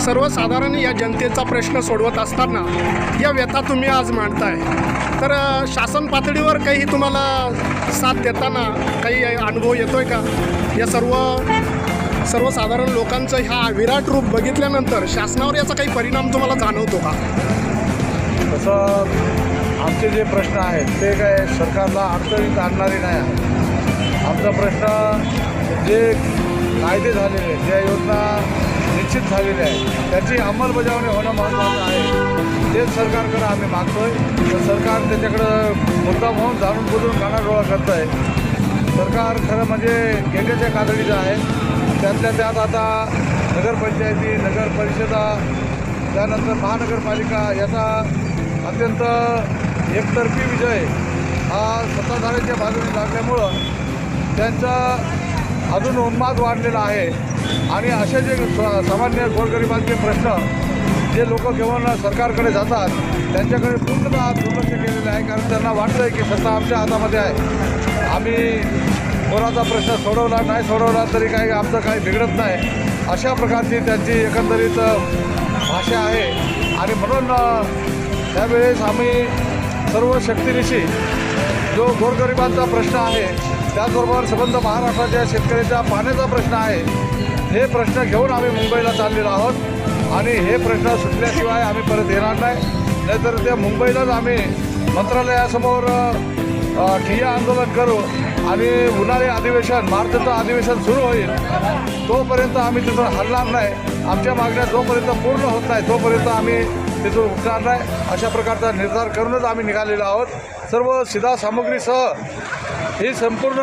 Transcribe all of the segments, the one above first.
सर्वसाधारण या जनतेचा प्रश्न सोडवत असताना या व्यथा तुम्ही आज मांडताय. तर शासन पातळीवर काही तुम्हाला साथ देताना काही अनुभव येतोय का? या सर्व सर्वसाधारण लोकांचं ह्या विराट रूप बघितल्यानंतर शासनावर याचा काही परिणाम तुम्हाला जाणवतो का? तसं आमचे जे प्रश्न आहेत ते काय सरकारला अडचणीत आणणारे नाही आहेत. आमचा प्रश्न जे कायदे झालेले ज्या योजना निश्चित झालेले आहे. त्याची अंमलबजावणी होणं महत्त्वाचं आहे. तेच सरकारकडं आम्ही मागतोय. तर सरकार त्याच्याकडं मुद्दा म्हणून जाणून बुजून कानाडोळा करत आहे सरकार खरं म्हणजे गेल्याच्या कातडीचं आहे. त्यातल्या त्यात आता नगरपंचायती नगर परिषदा त्यानंतर महानगरपालिका याचा अत्यंत एकतर्फी विजय हा सत्ताधाऱ्यांच्या बाजूने लागल्यामुळं त्यांचा अजून उन्माद वाढलेला आहे. आणि असे जे सामान्य गोरगरिबांचे प्रश्न जे लोक घेऊन सरकारकडे जातात त्यांच्याकडे पूर्णतः दुर्लक्ष केलेलं आहे. कारण त्यांना वाटतं आहे की सत्ता आमच्या हातामध्ये आहे. आम्ही कोणाचा प्रश्न सोडवला नाही सोडवला तरी काही आमचं काही बिघडत नाही. अशा प्रकारची त्यांची एकंदरीत भाषा आहे. आणि म्हणून त्यावेळेस आम्ही सर्व शक्तीनिशी जो गोरगरिबांचा प्रश्न आहे त्याचबरोबर संबंध महाराष्ट्राच्या शेतकऱ्याच्या पाण्याचा प्रश्न आहे हे प्रश्न घेऊन आम्ही मुंबईला चाललेलो आहोत. आणि हे प्रश्न सुटल्याशिवाय आम्ही परत येणार नाही. नाहीतर त्या मुंबईलाच आम्ही मंत्रालयासमोर ठिय्या आंदोलन करू आणि उन्हाळी अधिवेशन मार्चचं अधिवेशन सुरू होईल. तोपर्यंत आम्ही तिथून हलणार नाही. आमच्या मागण्या जोपर्यंत पूर्ण होत नाही तोपर्यंत आम्ही तिथून उठणार नाही अशा प्रकारचा निर्धार करूनच आम्ही निघालेलो आहोत. सर्व सिधा सामुग्रीसह ही संपूर्ण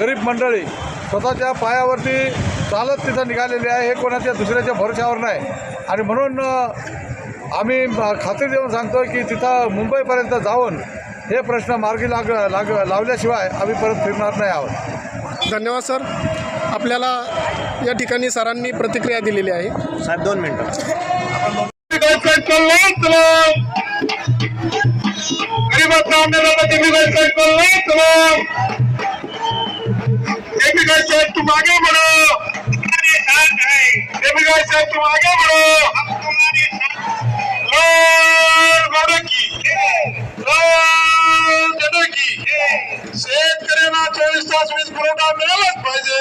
गरीब मंडळी स्वतःच्या पायावरती चालत तिथं निघालेली आहे. हे कोणाच्या दुसऱ्याच्या भरोशावर नाही. आणि म्हणून आम्ही खात्री देऊन सांगतो की तिथं मुंबईपर्यंत जाऊन हे प्रश्न मार्गी लाग लाग लावल्याशिवाय आम्ही परत फिरणार नाही आहोत. धन्यवाद सर. आपल्याला या ठिकाणी सरांनी प्रतिक्रिया दिलेली आहे. साहेब दोन मिनटं. गरीबाचा आंदोलनामध्ये निघाल साहेब एमिकाय साहेब तुम आगे बढ़ो एमिकाय साहेब तुम आगे बढ़ो लोन वाडा की लोन देणे की शेतकऱ्यांना चोवीस तास वीज पुरवठा मिळालाच पाहिजे.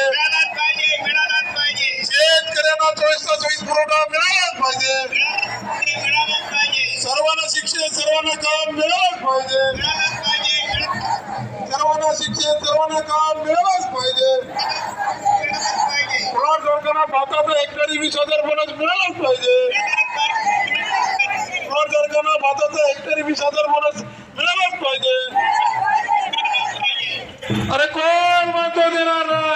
शेतकऱ्यांना चोवीस तास वीज पुरवठा मिळालाच पाहिजे. सर्वांना काम मिळालंच पाहिजे सर्वांना शिक्षण सर्वांना काम मिळालंच पाहिजे प्लॉट धारकांना भाताचा हेक्टरी वीस हजार बोनस मिळालाच पाहिजे प्लॉट धारकांना भाताचा हेक्टरी वीस हजार बोनस मिळालाच पाहिजे अरे कोण म्हणतो देणार नाही